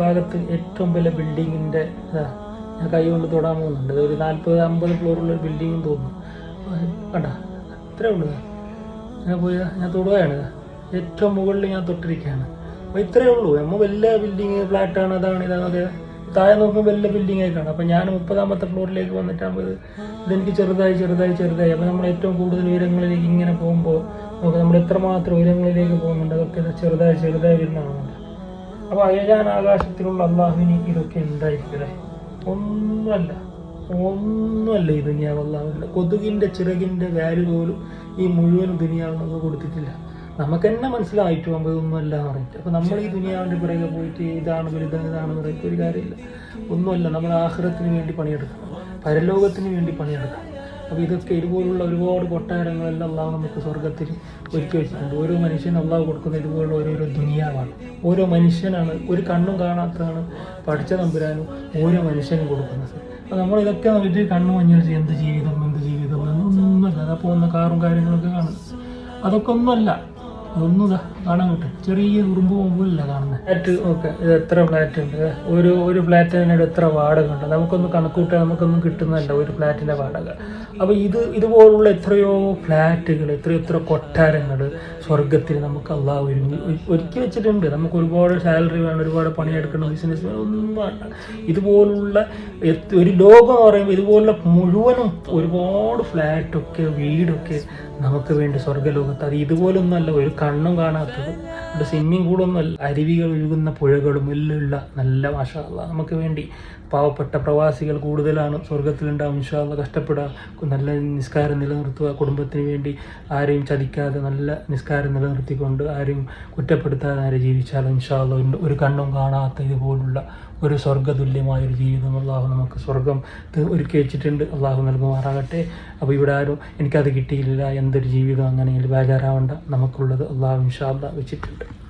ഭാഗത്ത് ഏറ്റവും വലിയ ബിൽഡിങ്ങിന്റെ ഞാൻ കൈ കൊണ്ട് തൊടാൻ പോകുന്നുണ്ട്. ഒരു നാൽപ്പത് അമ്പത് ഫ്ലോറുള്ള ഒരു ബിൽഡിംഗ് തോന്നുന്നു. കണ്ട അത്രേ ഉള്ളൂ. ഞാൻ പോയി ഞാൻ തൊടുകയാണ്. ഏറ്റവും മുകളിൽ ഞാൻ തൊട്ടിരിക്കുകയാണ്. അപ്പോൾ ഇത്രയേ ഉള്ളൂ. നമ്മ വലിയ ബിൽഡിങ് ഫ്ലാറ്റാണ് അതാണ് ഇതാണ് താഴെ നോക്കുമ്പോൾ വലിയ ബിൽഡിംഗ് ആയി അപ്പോൾ ഞാൻ മുപ്പതാമത്തെ ഫ്ലോറിലേക്ക് വന്നിട്ടാകുമ്പോൾ ഇത് ഇതെനിക്ക് ചെറുതായി ചെറുതായി ചെറുതായി. അപ്പോൾ നമ്മൾ ഏറ്റവും കൂടുതൽ ഉയരങ്ങളിലേക്ക് ഇങ്ങനെ പോകുമ്പോൾ നമുക്ക് നമ്മൾ എത്രമാത്രം ഉയരങ്ങളിലേക്ക് പോകുന്നുണ്ട് അതൊക്കെ ചെറുതായി ചെറുതായി വരുന്നതാണ്. അപ്പോൾ അയജാൻ ആകാശത്തിലുള്ള അള്ളാഹുവിന് ഇതൊക്കെ ഉണ്ടായിരിക്കണേ. ഒന്നുമല്ല ഒന്നുമല്ല ഈ ദുനിയാവ് അള്ളാഹുവിന്റെ കൊതുകിന്റെ ചിറകിന്റെ വാല്യൂ പോലും ഈ മുഴുവൻ ദുനിയാവ് നമുക്ക് കൊടുത്തിട്ടില്ല. നമുക്ക് തന്നെ മനസ്സിലായിട്ട് എന്ന് പറഞ്ഞിട്ട്. അപ്പോൾ നമ്മൾ ഈ ദുനിയാവിന്റെ പിറകെ പോയിട്ട് ഇതാണ് വലുതാണ് ഇതാണെന്ന് പറയുന്നത് ഒരു കാര്യമില്ല. ഒന്നുമല്ല നമ്മൾ ആഹ്റത്തിന് വേണ്ടി പണിയെടുക്കണം. പരലോകത്തിന് വേണ്ടി പണിയെടുക്കണം. അപ്പോൾ ഇതൊക്കെ ഇതുപോലുള്ള ഒരുപാട് കൊട്ടാരങ്ങളെല്ലാം അള്ളാഹ് നമുക്ക് സ്വർഗത്തിൽ ഒരുക്കി വെച്ചിട്ടുണ്ട്. ഓരോ മനുഷ്യനും അള്ളാഹ് കൊടുക്കുന്ന ഇതുപോലുള്ള ഓരോരോ ദുനിയാവാണ്. ഓരോ മനുഷ്യനാണ്. ഒരു കണ്ണും കാണാത്തതാണ് പഠിച്ച തമ്പുരാനും ഓരോ മനുഷ്യനും കൊടുക്കുന്നത്. അപ്പോൾ നമ്മൾ ഇതൊക്കെ നോക്കിയിട്ട് കണ്ണു മഞ്ഞളിച്ച് എന്ത് ജീവിതം എന്ത് ജീവിതം എന്നൊന്നുമില്ല അതാ പോകുന്ന കാറും കാര്യങ്ങളൊക്കെ കാണും അതൊക്കെ ഒന്നുമല്ല. അതൊന്നും ഇതാ കാണാൻ കിട്ടും ചെറിയ ഉറുമ്പ് കാണുന്നത് ഫ്ലാറ്റ് ഇത് എത്ര ഫ്ലാറ്റ് ഉണ്ട്? ഒരു ഒരു ഫ്ലാറ്റിനോട് എത്ര വാടക ഉണ്ട്? നമുക്കൊന്ന് കണക്കൂട്ടാൻ നമുക്കൊന്നും കിട്ടുന്നതല്ല ഒരു ഫ്ലാറ്റിന്റെ വാടക. അപ്പോൾ ഇത് ഇതുപോലുള്ള എത്രയോ ഫ്ലാറ്റുകൾ എത്രയോ എത്ര കൊട്ടാരങ്ങൾ സ്വർഗത്തിൽ നമുക്ക് അള്ളാഹ് ഒരുങ്ങി ഒരു- ഒരുക്കി വെച്ചിട്ടുണ്ട്. നമുക്ക് ഒരുപാട് സാലറി വേണം ഒരുപാട് പണിയെടുക്കണം ബിസിനസ് വേണം ഒന്നും വേണ്ട. ഇതുപോലുള്ള ഒരു ലോകം എന്ന് പറയുമ്പോൾ ഇതുപോലുള്ള മുഴുവനും ഒരുപാട് ഫ്ലാറ്റൊക്കെ വീടൊക്കെ നമുക്ക് വേണ്ടി സ്വർഗലോകത്ത്. അത് ഇതുപോലൊന്നുമല്ല ഒരു കണ്ണും കാണാത്തത്. ഒരു സ്വിമ്മിംഗ് പൂളൊന്നും അല്ല. അരുവികൾ ഒഴുകുന്ന പുഴകളും എല്ലാം നല്ല മാഷാള്ള നമുക്ക് വേണ്ടി. പാവപ്പെട്ട പ്രവാസികൾ കൂടുതലാണ് സ്വർഗത്തിലുണ്ടാവും ഇൻഷാല്ല കഷ്ടപ്പെടുക നല്ല നിസ്കാരം നിലനിർത്തുക കുടുംബത്തിന് വേണ്ടി ആരെയും ചതിക്കാതെ നല്ല നിസ്കാരം നിലനിർത്തിക്കൊണ്ട് ആരെയും കുറ്റപ്പെടുത്താതെ ആരെ ജീവിച്ചാലും ഇൻഷാല്ല ഒരു കണ്ണും കാണാത്ത ഇതുപോലുള്ള ഒരു സ്വർഗതുല്യമായ ഒരു ജീവിതം അള്ളാഹു നമുക്ക് സ്വർഗം ഒരുക്കി വെച്ചിട്ടുണ്ട്. അള്ളാഹു നൽകുമാറാകട്ടെ. അപ്പോൾ ഇവിടെ ആരും എനിക്കത് കിട്ടിയില്ല എന്തൊരു ജീവിതം അങ്ങനെയെങ്കിൽ ബേജാറാവണ്ട. നമുക്കുള്ളത് അള്ളാഹു ഇൻഷാല്ല വെച്ചിട്ടുണ്ട്.